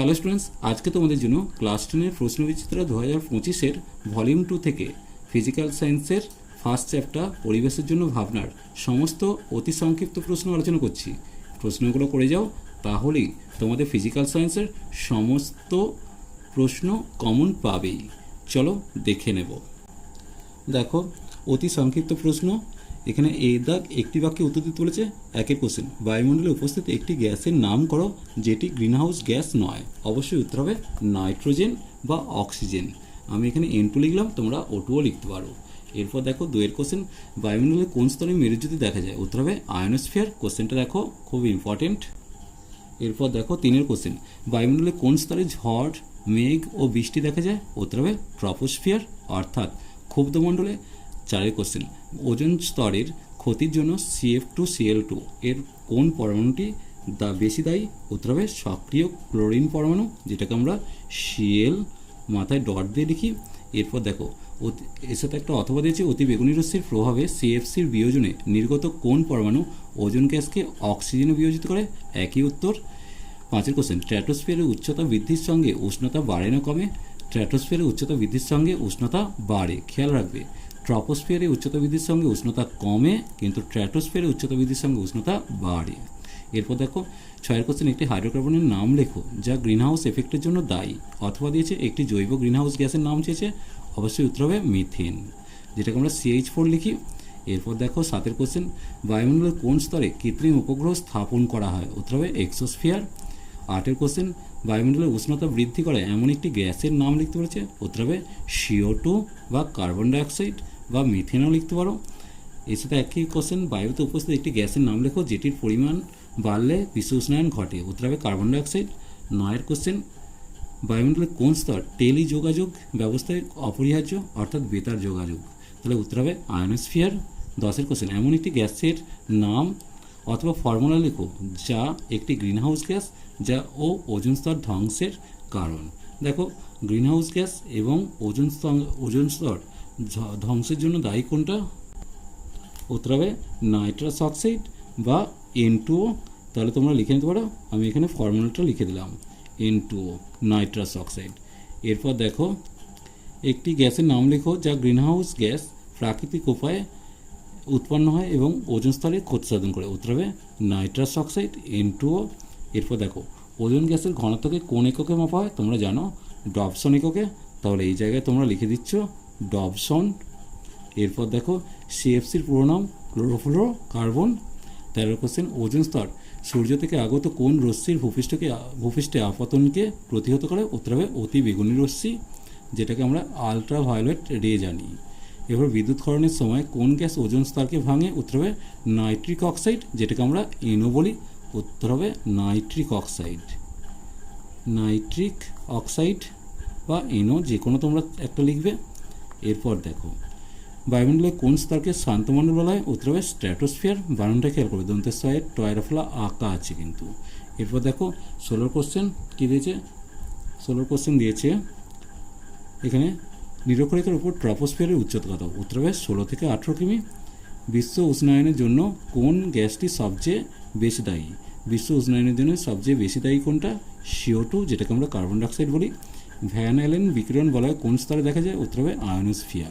Hello students আজকে তোমাদের জন্য ক্লাস টেনের প্রশ্ন প্রশ্নবিচিত্র দু হাজার পঁচিশের ভলিউম টু থেকে ফিজিক্যাল সায়েন্সের ফার্স্ট চ্যাপ্টার পরিবেশের জন্য ভাবনার সমস্ত অতি সংক্ষিপ্ত প্রশ্ন আলোচনা করছি। প্রশ্নগুলো করে যাও, তাহলেই তোমাদের ফিজিক্যাল সায়েন্সের সমস্ত প্রশ্ন কমন পাবেই। চলো দেখে নেব। দেখো, অতি সংক্ষিপ্ত প্রশ্ন এখানে এই দাগ একটি বাক্যে উত্তর দিতে বলেছে, একের কোশ্চেন বায়ুমণ্ডলে উপস্থিত একটি গ্যাসের নাম করো যেটি গ্রিনহাউস গ্যাস নয়। অবশ্যই উত্তর হবে নাইট্রোজেন বা অক্সিজেন। আমি এখানে এন টু লিখলাম, তোমরা ও টুও লিখতে পারো। এরপর দেখো দুয়ের কোশ্চেন বায়ুমণ্ডলে কোন স্তরে মেরুজ্যোতি দেখা যায়? উত্তর হবে আয়নোস্ফিয়ার কোশ্চেনটা দেখো, খুব ইম্পর্টেন্ট এরপর দেখো তিনের কোশ্চেন বায়ুমণ্ডলে কোন স্তরে ঝড়, মেঘ ও বৃষ্টি দেখা যায়? উত্তর হবে ট্রপোস্ফিয়ার অর্থাৎ ক্ষুব্ধমণ্ডলে চারের কোশ্চেন ওজন স্তরের ক্ষতির জন্য সিএফ টু সিএল টু এর কোন পরমাণুটি দা বেশি দায়ী? উত্তর হবে সক্রিয় ক্লোরিন পরমাণু, যেটাকে আমরা সিএল মাথায় ডট দিয়ে লিখি। এরপর দেখো এর সাথে একটা অথবা দিয়েছি, অতি বেগুনি রশ্মির প্রভাবে সিএফসির বিয়োজনে নির্গত কোন পরমাণু ওজন গ্যাসকে অক্সিজেনে বিয়োজিত করে? একই উত্তর। পাঁচের কোশ্চেন ট্র্যাটোস্ফিয়ারের উচ্চতা বৃদ্ধির সঙ্গে উষ্ণতা বাড়ে না কমে? ট্র্যাটোস্ফিয়ারের উচ্চতা বৃদ্ধির সঙ্গে উষ্ণতা বাড়ে, খেয়াল রাখবে। ট্রপোস্ফিয়ারের উচ্চতা বৃদ্ধির সঙ্গে উষ্ণতা কমে, কিন্তু ট্র্যাটোস্ফিয়ারে উচ্চতা বৃদ্ধির সঙ্গে উষ্ণতা বাড়ে। এরপর দেখো, ছয়ের কোশ্চেন একটি হাইড্রোকার্বনের নাম লেখো, যা গ্রিনহাউস এফেক্টের জন্য দায়ী, অথবা দিয়েছে একটি জৈব গ্রিনহাউস গ্যাসের নাম চেয়েছে, অবশ্যই উত্তর হবে মিথেন যেটাকে আমরা সিএইচ ফোর লিখি। এরপর দেখো, সাতের কোশ্চেন বায়ুমণ্ডলের কোন স্তরে কৃত্রিম উপগ্রহ স্থাপন করা হয়? উত্তর হবে এক্সোস্ফিয়ার আটের কোশ্চেন বায়ুমণ্ডলের উষ্ণতা বৃদ্ধি করে এমন একটি গ্যাসের নাম লিখতে পেরেছে? উত্তর হবে সিও টু বা কার্বন ডাইঅক্সাইড বা মিথেনও লিখতে পারো। এর সাথে একই কোশ্চেন বায়ুতে উপস্থিত একটি গ্যাসের নাম লেখো, যেটির পরিমাণ বাড়লে বিশ্ব উষ্ণায়ন ঘটে। উত্তর হবে কার্বন ডাইঅক্সাইড নয়ের কোশ্চেন বায়ুমণ্ডলের কোন স্তর টেলি যোগাযোগ ব্যবস্থায় অপরিহার্য, অর্থাৎ বেতার যোগাযোগ? তাহলে উত্তর হবে আয়নোস্ফিয়ার দশের কোশ্চেন এমন একটি গ্যাসের নাম অথবা ফর্মুলা লেখো, যা একটি গ্রিনহাউস গ্যাস যা ও ওজন স্তর ধ্বংসের কারণ। দেখো গ্রিনহাউস গ্যাস এবং ওজন স্তর ওজন স্তর ধ্বংসের জন্য দায়ী কোনটা? উত্তর হবে নাইট্রাস অক্সাইড বা এন তাহলে তোমরা লিখে নিতে পারো, আমি এখানে ফর্মুলাটা লিখে দিলাম এন নাইট্রাস অক্সাইড এরপর দেখো, একটি গ্যাসের নাম লেখো যা গ্রিনহাউস গ্যাস প্রাকৃতিক উপায়ে উৎপন্ন হয় এবং ওজন স্তরে ক্ষতি সাধন করে। উত্তর হবে নাইট্রাস অক্সাইড এন এরপর দেখো, ওজন গ্যাসের ঘনত্বকে কোন এককে মাপা হয়? তোমরা জানো, ডবসন এককে। তাহলে এই জায়গায় তোমরা লিখে দিচ্ছ ডবসন। এরপর দেখো সিএফসির পুরো নাম, ক্লোরোফ্লোরো, কার্বন। তেরো কোশ্চেন ওজন স্তর। সূর্য থেকে আগত কোন রশ্মির ভূপৃষ্ঠকে, ভূপৃষ্ঠে আপতনকে প্রতিহত করে? উত্তর হবে অতি বেগুনি রশ্মি, যেটাকে আমরা আলট্রা ভায়োলেট রে জানি এবার বিদ্যুৎকরণের সময় কোন গ্যাস ওজন স্তরকে ভাঙে? উত্তর হবে নাইট্রিক অক্সাইড যেটাকে আমরা এনো বলি। উত্তর হবে নাইট্রিক অক্সাইড নাইট্রিক অক্সাইড বা এনো যে কোনো তোমরা একটা লিখবে। এরপর দেখো বায়ুমণ্ডলের কোন স্তরকে শান্তমণ্ডল বলা হয়? উত্তর হবে স্ট্র্যাটোস্ফিয়ার। বানানটা খেয়াল করবে, দন্তের সয়ের টয়ের ফলা আঁকা আছে কিন্তু। এরপর দেখো ষোলোর কোশ্চেন কী দিয়েছে? ষোলোর কোশ্চেন দিয়েছে, এখানে নিরক্ষরেখার উপর ট্রপোস্ফিয়ারের উচ্চতা কত? উত্তর হবে ষোলো থেকে আঠেরো কিমি। বিশ্ব উষ্ণায়নের জন্য কোন গ্যাসটি সবচেয়ে বেশি দায়ী? বিশ্ব উষ্ণায়নের জন্য সবচেয়ে বেশি দায়ী কোনটা? সিও টু, যেটাকে আমরা কার্বন ডাইঅক্সাইড বলি। ভ্যান অ্যালেন বিকিরণ বলয় কোন স্তরে দেখা যায়? উত্তর হবে আয়নোস্ফিয়ার।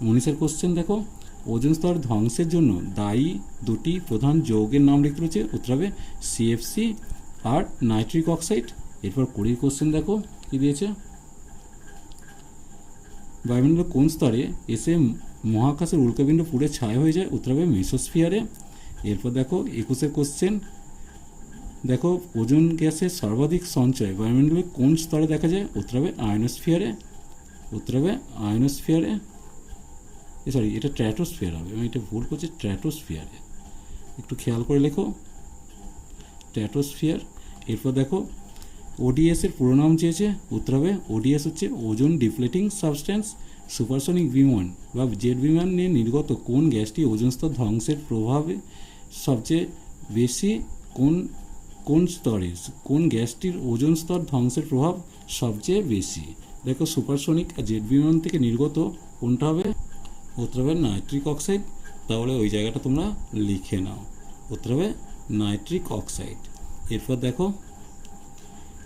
উনিশের কোশ্চেন দেখো। ওজন স্তর ধ্বংসের জন্য দায়ী দুটি প্রধান যৌগের নাম লিখতে রয়েছে। উত্তর হবে সিএফসি আর নাইট্রিক অক্সাইড। এরপর কুড়ির কোশ্চেন দেখো, কী দিয়েছে? বায়ুমণ্ডলের কোন স্তরে এসে মহাকাশের উল্কাপিণ্ড পুড়ে ছায়া হয়ে যায়? উত্তর হবে মেসোস্ফিয়ারে। এরপর দেখো, একুশের কোশ্চেন দেখো, ওজন গ্যাসের সর্বাধিক সঞ্চয় বায়ুমণ্ডলের কোন স্তরে দেখা যায়? উত্তর হবে আয়নোস্ফিয়ারে উত্তর হবে আয়নোস্ফিয়ারে সরি এটা ট্র্যাটোস্ফিয়ার হবে আমি এটা ভুল করছি ট্র্যাটোস্ফিয়ারে একটু খেয়াল করে লেখো। ট্র্যাটোস্ফিয়ার এরপর দেখো ওডিএস এর পুরো নাম চেয়েছে, উত্তর হবে ওডিএস হচ্ছে ওজন ডিফ্লেটিং সাবস্ট্যান্স সুপারসনিক বিমান বা জেট বিমান নিয়ে নির্গত কোন গ্যাসটি ওজন স্তর ধ্বংসের প্রভাবে সবচেয়ে বেশি, কোন কোন স্তরে কোন গ্যাসটির ওজন স্তর ধ্বংসের প্রভাব সবচেয়ে বেশি? দেখো সুপারসনিক জেট বিমান থেকে নির্গত কোনটা হবে? উত্তর হবে নাইট্রিক অক্সাইড তাহলে ওই জায়গাটা তোমরা লিখে নাও। উত্তর হবে নাইট্রিক অক্সাইড এরপর দেখো,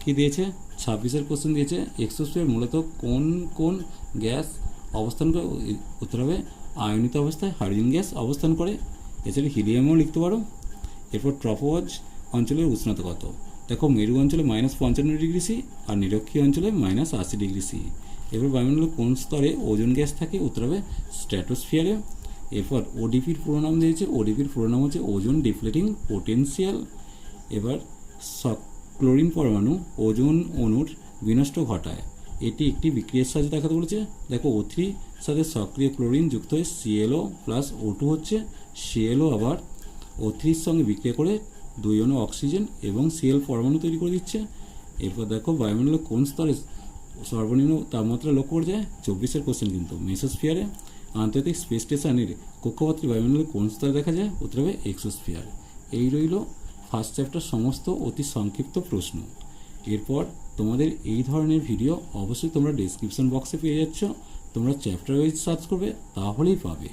কি দিয়েছে? ছাব্বিশের কোশ্চেন দিয়েছে এক্সোস্ফিয়ার মূলত কোন কোন গ্যাস অবস্থান করে? উত্তর হবে আয়নিত অবস্থায় হাইড্রোজেন গ্যাস অবস্থান করে। এছাড়া হিলিয়ামও লিখতে পারো। এরপর ট্রপোজ অঞ্চলের উষ্ণতা কত? দেখো, মেরু অঞ্চলে মাইনাস পঞ্চান্ন ডিগ্রি সি আর নিরক্ষীয় অঞ্চলে মাইনাস আশি ডিগ্রি সি এরপর বায়ুমণ্ডলের কোন স্তরে ওজন গ্যাস থাকে? উত্তর হবে স্ট্র্যাটোস্ফিয়ারে এরপর ওডিপির পুরো নাম দিয়েছে। ওডিপির পুরো নাম হচ্ছে ওজন ডিফ্লেটিং পোটেনশিয়াল এবার ক্লোরিন পরমাণু ওজন অণুর বিনষ্ট ঘটায়। এটি একটি বিক্রিয়ার সাথে দেখাতে বলেছে। দেখো ও থ্রি সাথে সক্রিয় ক্লোরিন যুক্ত হয়ে C L O plus O two হচ্ছে সিএলও আবার ও থ্রির সঙ্গে বিক্রিয়া করে দুই অণু অক্সিজেন এবং সিএল পরমাণু তৈরি করে দিচ্ছে। এরপর দেখো বায়ুমণ্ডলের কোন স্তরে সর্বনিম্ন তাপমাত্রা লক্ষ্য করা যায়? চব্বিশের কোশ্চেন কিন্তু। মেসোস্ফিয়ারে, আন্তর্জাতিক স্পেস স্টেশনের কক্ষপত্রে বায়ুমণ্ডলের কোন স্তরে দেখা যায়? উত্তর হবে এক্সোস্ফিয়ার এই রইল ফার্স্ট চ্যাপ্টার সমস্ত অতি সংক্ষিপ্ত প্রশ্ন। এরপর তোমাদের এই ধরনের ভিডিও অবশ্যই তোমরা ডিসক্রিপশন বক্সে পেয়ে যাচ্ছ। তোমরা চ্যাপ্টার ওয়াইজ সার্চ করবে, তাহলেই পাবে।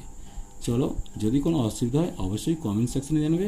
চলো, যদি কোনো অসুবিধা হয়, অবশ্যই কমেন্ট সেকশনে জানাবে।